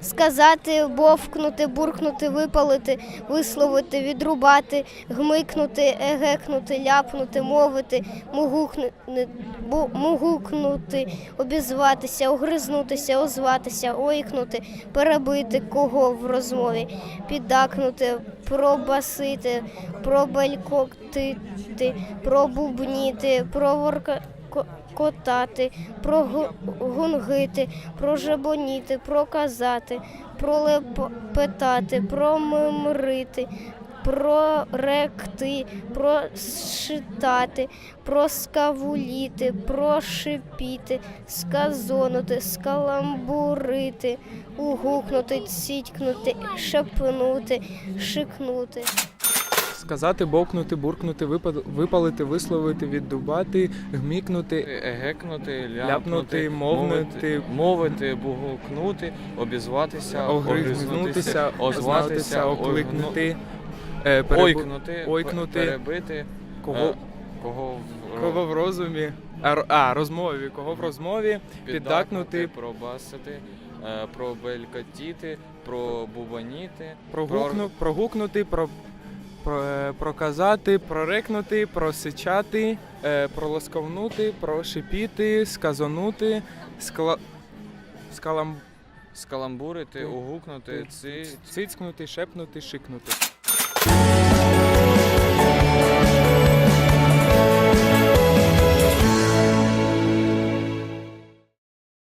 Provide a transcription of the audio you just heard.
Сказати, бовкнути, буркнути, випалити, висловити, відрубати, гмикнути, егекнути, ляпнути, мовити, мугукнути, обізватися, огризнутися, озватися, ойкнути, перебити кого в розмові, піддакнути, пробасити, пробелькотити, пробубніти, проворка. Ко- Котати, прогунгити, прожебоніти, проказати, пролепетати, промимрити, проректи, прошитати, проскавуліти, прошипіти, сказонути, скаламбурити, угукнути, цітькнути, шепнути, шикнути. Сказати, бовкнути, буркнути, випалити, висловити, віддубати, гмікнути, Егекнути, Ляпнути, мовнути, мовити, бугукнути, обізватися, огризнутися, озватися, окликнути, е, ойкнути, ойкнути, перебити, кого, е, кого в кого в розумі, а, а розмові, кого в розмові, піддакнути, пробасити, е, пробелькотіти, пробубаніти, прогукну, прогукнути, про, проказати, прорекнути, просичати, е, пролосковнути, прошипіти, сказонути, скла... скалам, скаламбурити, огукнути, ци, цицькнути, шепнути, шикнути.